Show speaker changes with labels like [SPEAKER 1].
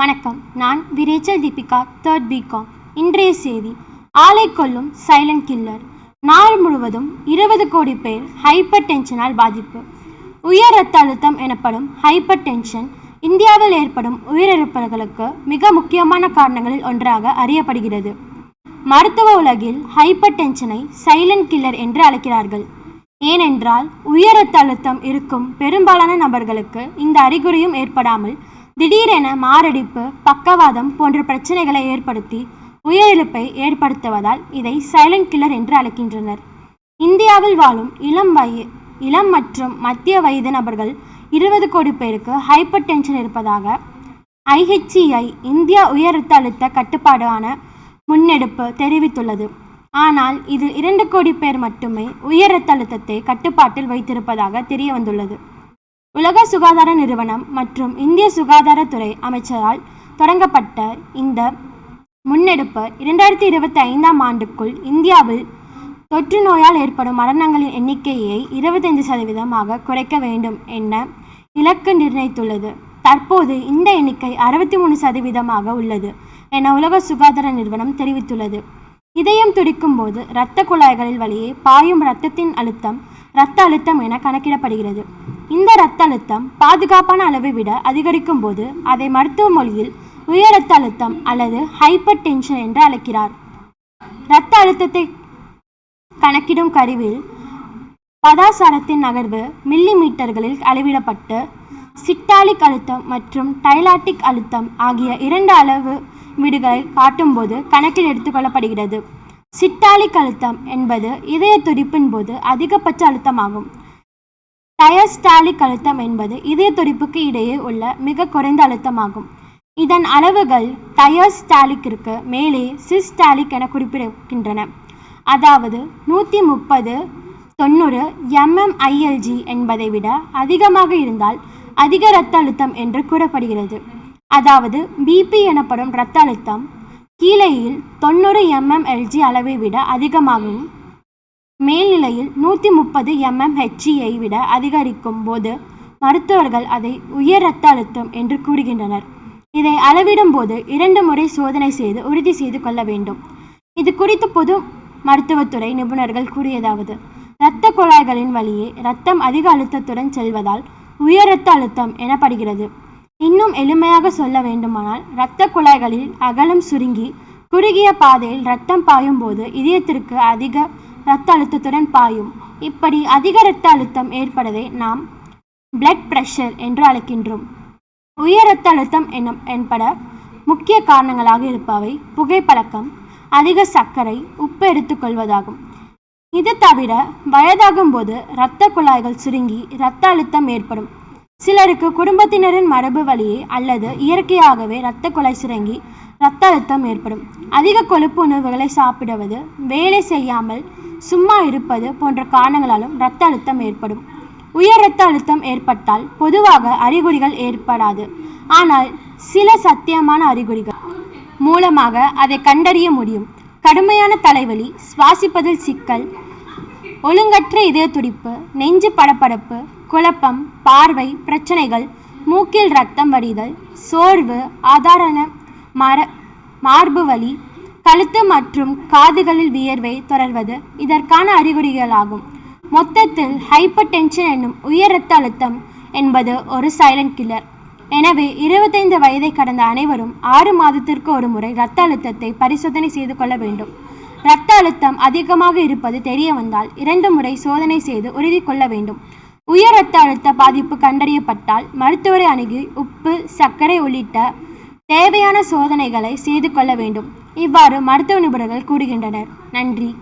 [SPEAKER 1] வணக்கம். நான் விரேச்சல் Deepika third BCom இன்றைய செய்தி ஆளை கொல்லும் சைலண்ட் கில்லர் நாள் முழுவதும் இருபது கோடி பேர் ஹைப்பர் டென்ஷனால் பாதிப்பு. உயர் ரத்த அழுத்தம் எனப்படும் ஹைப்பர் டென்ஷன் இந்தியாவில் ஏற்படும் உயிரிழப்புகளுக்கு மிக முக்கியமான காரணங்களில் ஒன்றாக அறியப்படுகிறது. மருத்துவ உலகில் ஹைப்பர் டென்ஷனை சைலண்ட் கில்லர் என்று அழைக்கிறார்கள். ஏனென்றால் உயர் ரத்த அழுத்தம் இருக்கும் பெரும்பாலான நபர்களுக்கு இந்த அறிகுறியும் ஏற்படாமல் திடீரென மாரடைப்பு பக்கவாதம் போன்ற பிரச்சனைகளை ஏற்படுத்தி உயிரிழப்பை ஏற்படுத்துவதால் இதை சைலண்ட் கில்லர் என்று அழைக்கின்றனர். இந்தியாவில் வாழும் இளம் வய இளம் மற்றும் மத்திய வயது நபர்கள் இருபது கோடி பேருக்கு ஹைப்பர் டென்ஷன் இருப்பதாக ஐஹெச்சிஐ இந்தியா உயர் ரத்த அழுத்த கட்டுப்பாடான முன்னெடுப்பு தெரிவித்துள்ளது. ஆனால் இதில் இரண்டு கோடி பேர் மட்டுமே உயர் ரத்த அழுத்தத்தை கட்டுப்பாட்டில் வைத்திருப்பதாக தெரிய வந்துள்ளது உலக சுகாதார நிறுவனம் மற்றும் இந்திய சுகாதாரத்துறை அமைச்சரால் தொடங்கப்பட்ட இந்த முன்னெடுப்பு இரண்டாயிரத்தி இருபத்தி ஐந்தாம் ஆண்டுக்குள் இந்தியாவில் தொற்று நோயால் ஏற்படும் மரணங்களின் எண்ணிக்கையை இருபத்தைந்து சதவீதமாக குறைக்க வேண்டும் என இலக்கு நிர்ணயித்துள்ளது. தற்போது இந்த எண்ணிக்கை அறுபத்தி மூணு சதவீதமாக உள்ளது என உலக சுகாதார நிறுவனம் தெரிவித்துள்ளது. இதயம் துடிக்கும் போது இரத்த குழாய்களில் வழியே பாயும் இரத்தத்தின் அழுத்தம் இரத்த அழுத்தம் என கணக்கிடப்படுகிறது. இந்த இரத்த அழுத்தம் பாதுகாப்பான அளவை விட அதிகரிக்கும் போது அதை மருத்துவ மொழியில் உயர் இரத்த அழுத்தம் அல்லது ஹைப்பர் டென்ஷன் என்று அழைக்கிறார். இரத்த அழுத்தத்தை கணக்கிடும் கருவில் பதாசாரத்தின் நகர்வு மில்லி மீட்டர்களில் அளவிடப்பட்டு சிட்டாலிக் அழுத்தம் மற்றும் டைலாட்டிக் அழுத்தம் ஆகிய இரண்டு அளவு வீடுகளை காட்டும்போது கணக்கில் எடுத்துக்கொள்ளப்படுகிறது சிட்டாலிக் அழுத்தம் என்பது இதய துடிப்பின் போது அதிகபட்ச அழுத்தமாகும். டயஸ்டாலிக் அழுத்தம் என்பது இதய துடிப்புக்கு இடையே உள்ள மிக குறைந்த அழுத்தமாகும். இதன் அளவுகள் டயஸ்டாலிக்கிற்கு மேலே சிஸ்டாலிக் என குறிப்பிடுகின்றன. அதாவது நூற்றி முப்பது தொண்ணூறு எம்எம்ஐஎல்ஜி என்பதை விட அதிகமாக இருந்தால் அதிக இரத்த அழுத்தம் என்று கூறப்படுகிறது. அதாவது பிபி எனப்படும் இரத்த அழுத்தம் கீழேயில் தொண்ணூறு எம்எம்எல்ஜி அளவை விட அதிகமாகவும் மேல்நிலையில் நூற்றி முப்பது எம்எம்ஹெச்சியை விட அதிகரிக்கும் போது மருத்துவர்கள் அதை உயர் இரத்த அழுத்தம் என்று கூறுகின்றனர். இதை அளவிடும் போது இரண்டு முறை சோதனை செய்து உறுதி செய்து கொள்ள வேண்டும். இது குறித்து பொது மருத்துவத்துறை நிபுணர்கள் கூறியதாவது இரத்த குழாய்களின் வழியே இரத்தம் அதிக அழுத்தத்துடன் செல்வதால் உயர் இரத்த அழுத்தம் எனப்படுகிறது. இன்னும் எளிமையாக சொல்ல வேண்டுமானால் இரத்த குழாய்களில் அகலம் சுருங்கி குறுகிய பாதையில் இரத்தம் பாயும் போது இதயத்திற்கு அதிக இரத்த அழுத்தத்துடன் பாயும். இப்படி அதிக இரத்த அழுத்தம் ஏற்படவே நாம் பிளட் பிரஷர் என்று அழைக்கின்றோம். உயர் இரத்த அழுத்தம் என என்பட முக்கிய காரணங்களாக இருப்பவை. புகைப்பழக்கம் அதிக சர்க்கரை உப்பு எடுத்துக்கொள்வதாகும் இது தவிர வயதாகும் போது இரத்த குழாய்கள் சுருங்கி இரத்த அழுத்தம் ஏற்படும். சிலருக்கு குடும்பத்தினரின் மரபு வழியே அல்லது இயற்கையாகவே இரத்த குழாய் சுருங்கி இரத்த அழுத்தம் ஏற்படும். அதிக கொழுப்பு உணவுகளை சாப்பிடுவது வேலை செய்யாமல் சும்மா இருப்பது போன்ற காரணங்களாலும் இரத்த அழுத்தம் ஏற்படும். உயர் இரத்த அழுத்தம் ஏற்பட்டால் பொதுவாக அறிகுறிகள் ஏற்படாது. ஆனால் சில சத்தியமான அறிகுறிகள் மூலமாக அதை கண்டறிய முடியும். கடுமையான தலைவலி சுவாசிப்பதில் சிக்கல் ஒழுங்கற்ற இதய துடிப்பு நெஞ்சு படப்படப்பு குழப்பம் பார்வை பிரச்சனைகள் மூக்கில் ரத்தம் வடிதல் சோர்வு ஆதாரண மர மார்பு வலி கழுத்து மற்றும் காதுகளில் வியர்வை தொடர்வது இதற்கான அறிகுறிகளாகும். மொத்தத்தில் ஹைப்பர் டென்ஷன் என்னும் உயர் இரத்த அழுத்தம் என்பது ஒரு சைலண்ட் கில்லர் எனவே இருபத்தைந்து வயதை கடந்த அனைவரும் ஆறு மாதத்திற்கு ஒரு முறை இரத்த அழுத்தத்தை பரிசோதனை செய்து கொள்ள வேண்டும். இரத்த அழுத்தம் அதிகமாக இருப்பது தெரிய வந்தால் இரண்டு முறை சோதனை செய்து உறுதி கொள்ள வேண்டும். உயர் இரத்த அழுத்த பாதிப்பு கண்டறியப்பட்டால் மருத்துவரை அணுகி உப்பு சர்க்கரை உள்ளிட்ட தேவையான சோதனைகளை செய்து கொள்ள வேண்டும். இவ்வாறு மருத்துவ நிபுணர்கள் கூறுகின்றனர். நன்றி.